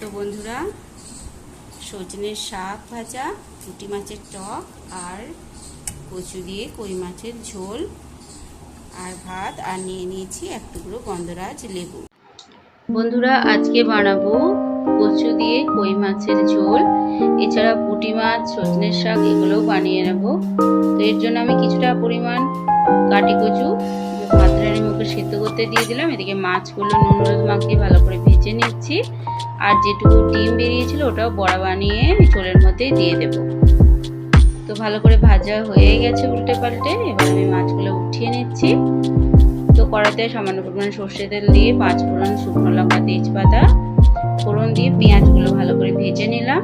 তো বন্ধুরা, সজনের শাক ভাজা, পুঁটি মাছের টক আর কচু দিয়ে কই মাছের ঝোল আর ভাত, আর নিয়ে নিয়েছি এক টুকরো গন্ধরাজ লেবু। বন্ধুরা, আজকে বানাবো কচু দিয়ে কই মাছের ঝোল। এছাড়া পুঁটি মাছ, সজনের শাক, এগুলোও বানিয়ে নেব। তো এর জন্য আমি কিছুটা পরিমাণ কাটি কচু ভাতরানি মুখে সেদ্ধ করতে দিয়ে দিলাম। এদিকে মাছগুলো নুন, হলুদ মাখিয়ে ভালো করে ভেজে নিচ্ছি। আর যেটুকু ডিম বেরিয়েছিল ওটাও বড়া বানিয়ে ঝোলের মধ্যেই দিয়ে দেব। তো ভালো করে ভাজা হয়ে গেছে উল্টে পাল্টে এবার আমি মাছগুলো উঠিয়ে নিচ্ছি। তো কড়াতে সামান্য পরিমাণ সর্ষে তেল দিয়ে পাঁচ ফোড়ন শুকনো লঙ্কা, তেজপাতা, ফোড়ন দিয়ে পেঁয়াজগুলো ভালো করে ভেজে নিলাম।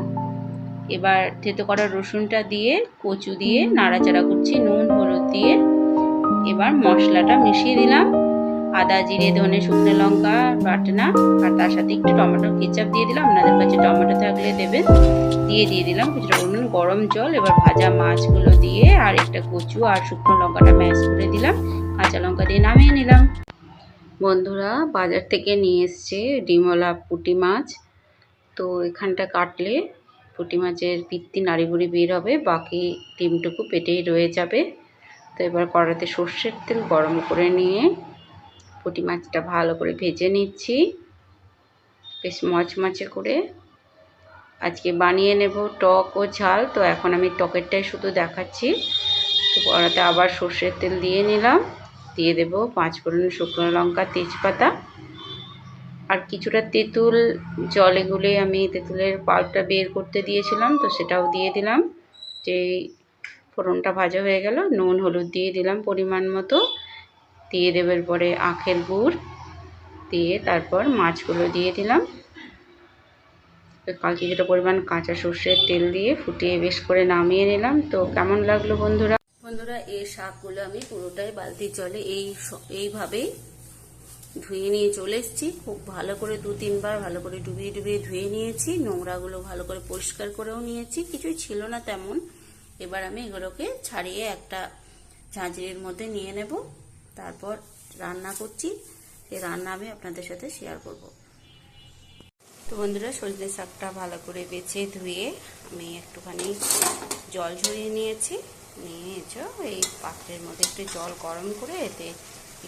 এবার থেতো করা রসুনটা দিয়ে কচু দিয়ে নাড়াচাড়া করছি, নুন, হলুদ দিয়ে। এবার মশলাটা মিশিয়ে দিলাম। আদা, জিরে, ধনে, শুকনো লঙ্কা, বাটনা, আর তার সাথে একটু টমেটো, কেচাপ দিয়ে দিলাম। আপনাদের কাছে টমেটো থাকলে দেবেন। দিয়ে দিয়ে দিলাম কিছুটা পরিমাণ গরম জল। এবার ভাজা মাছগুলো দিয়ে আর একটা কচু আর শুকনো লঙ্কাটা ম্যাশ করে দিলাম। কাঁচা লঙ্কা দিয়ে নামিয়ে নিলাম। বন্ধুরা, বাজার থেকে নিয়ে এসছে ডিমলা পুঁটি মাছ। তো এখানটা কাটলে পুঁটি মাছের পিত্তি নাড়ি বুড়ি বের হবে। বাকি ডিমটুকু পেটেই রয়ে যাবে। তো এবার কড়াতে সর্ষের তেল গরম করে নিয়ে পুঁটি মাছটা ভালো করে ভেজে নিচ্ছি। বেশ মচমচে করে আজকে বানিয়ে নেব টক ও ঝাল। তো এখন আমি টকেরটাই শুধু দেখাচ্ছি। তো কড়াতে আবার সর্ষের তেল দিয়ে নিলাম। দিয়ে দেব পাঁচ ফোড়ন শুকনো লঙ্কা, তেজপাতা। আর কিছুটা তেঁতুল, জলে গুলে আমি তেঁতুলের পাল্পটা বের করতে দিয়েছিলাম, তো সেটাও দিয়ে দিলাম। যে ফোড়নটা ভাজা হয়ে গেল। নুন, হলুদ দিয়ে দিলাম পরিমাণ মতো। দিয়ে দেবার পরে আখের গুড় দিয়ে তারপর মাছগুলো দিয়ে দিলাম। কাল কিছুটা পরিমাণ কাঁচা সর্ষের তেল দিয়ে ফুটিয়ে বেশ করে নামিয়ে নিলাম। তো কেমন লাগল বন্ধুরা? বন্ধুরা এই শাকগুলো আমি পুরোটাই বালতির জলে এই এইভাবেই ধুয়ে নিয়ে চলে এসেছি। খুব ভালো করে দু, তিনবার ভালো করে ডুবিয়ে ডুবিয়ে ধুয়ে নিয়েছি। নোংরাগুলো ভালো করে পরিষ্কার করেও নিয়েছি। কিছুই ছিল না তেমন। এবার আমি এগুলোকে ছাড়িয়ে একটা ঝাঁঝরির মধ্যে নিয়ে নেব। তারপর রান্না করছি। সেই রান্না আমি আপনাদের সাথে শেয়ার করব। তো বন্ধুরা, সজনে শাকটা ভালো করে বেছে ধুয়ে আমি একটুখানি জল ঝরিয়ে নিয়েছি। নিয়ে এই পাত্রের মধ্যে একটু জল গরম করে এতে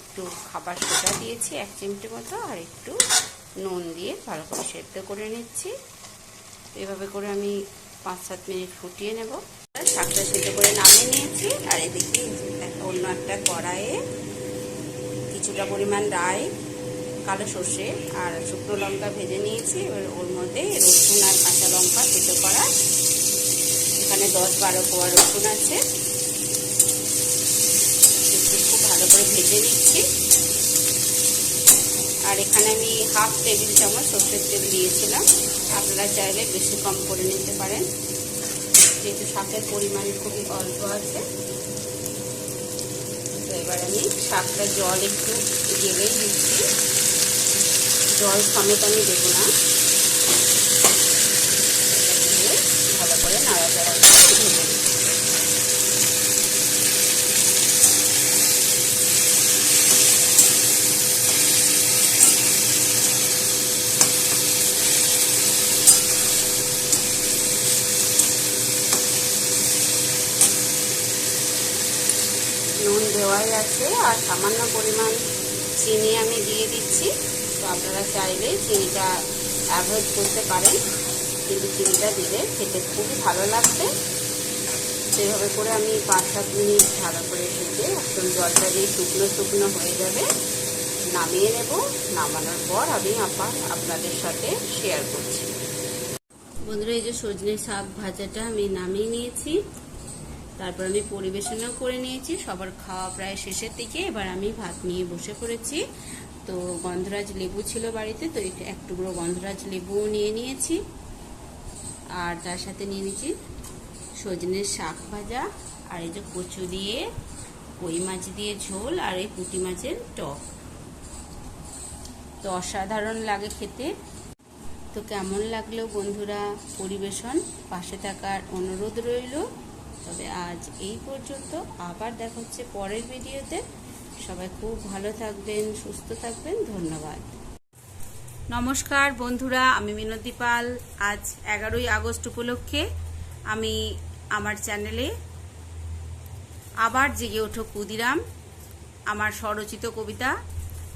একটু খাবার সোডা দিয়েছি, এক চিমটে মতো, আর একটু নুন দিয়ে ভালো করে সেদ্ধ করে নিচ্ছি। এভাবে করে আমি পাঁচ সাত মিনিট ফুটিয়ে নেব। শাকটা সেদ্ধ করে নামিয়ে নিয়েছি। আর এদিকে অন্য একটা কড়াইয়ে কিছুটা পরিমাণ রায় কালো সর্ষে আর শুকনো লঙ্কা ভেজে নিয়েছি। এবার ওর মধ্যে রসুন আর কাঁচা লঙ্কা থেতো করা। এখানে দশ বারো কোয়া রসুন আছে। খুব ভালো করে ভেজে নিচ্ছি। আর এখানে আমি হাফ টেবিল চামচ সর্ষের তেল দিয়েছিলাম। আপনারা চাইলে বেশি কম করে নিতে পারেন। যেহেতু শাকের পরিমাণ খুবই অল্প আছে, তো এবার আমি শাকটা জল একটু গেলেই দিচ্ছি। জল সমেত আমি দেবো না ভালো করে নাড়াচাড়া করে ভেজে দিচ্ছি নুন দেওয়াই আছে আর সামান্য পরিমাণ চিনি আমি দিয়ে দিচ্ছি। তো আপনারা চাইলে চিনিটা অ্যাভয়েড করতে পারেন, কিন্তু চিনিটা দিলে খেতে খুবই ভালো লাগবে। সেভাবে করে আমি পাঁচ সাত মিনিট ভালো করে ভেজে একদম জলটা দিয়ে শুকনো শুকনো হয়ে যাবে। নামিয়ে নেব। নামানোর পর আমি আবার আপনাদের সাথে শেয়ার করছি। বন্ধুরা, এই যে সজনে শাক ভাজাটা আমি নামিয়ে নিয়েছি। তারপর আমি পরিবেশনও করে নিয়েছি, সবার খাওয়া প্রায় শেষের দিকে। এবার আমি ভাত নিয়ে বসে পড়েছি। তো গন্ধরাজ লেবু ছিল বাড়িতে, তো এক টুকরো গন্ধরাজ লেবুও নিয়ে নিয়েছি। আর তার সাথে নিয়ে নিয়েছি সজনের শাক ভাজা, আর এই যে কচু দিয়ে কই মাছ দিয়ে ঝোল, আর এই পুঁটি মাছের টক। তো অসাধারণ লাগে খেতে। তো কেমন লাগল বন্ধুরা পরিবেশন? পাশে থাকার অনুরোধ রইল। তবে আজ এই পর্যন্ত, আবার দেখা হচ্ছে পরের ভিডিওতে। সবাই খুব ভালো থাকবেন, সুস্থ থাকবেন, ধন্যবাদ। নমস্কার বন্ধুরা, আমি মিনতি পাল। আজ এগারোই আগস্ট উপলক্ষে আমি আমার চ্যানেলে আবার জেগে ওঠো কুদিরাম আমার স্বরচিত কবিতা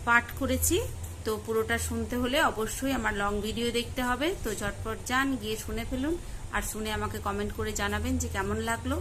পাঠ করেছি। তো পুরোটা শুনতে হলে অবশ্যই আমার লং ভিডিও দেখতে হবে। তো ঝটপট যান, গিয়ে শুনে ফেলুন। আর শুনে আমাকে কমেন্ট করে জানাবেন যে কেমন লাগল।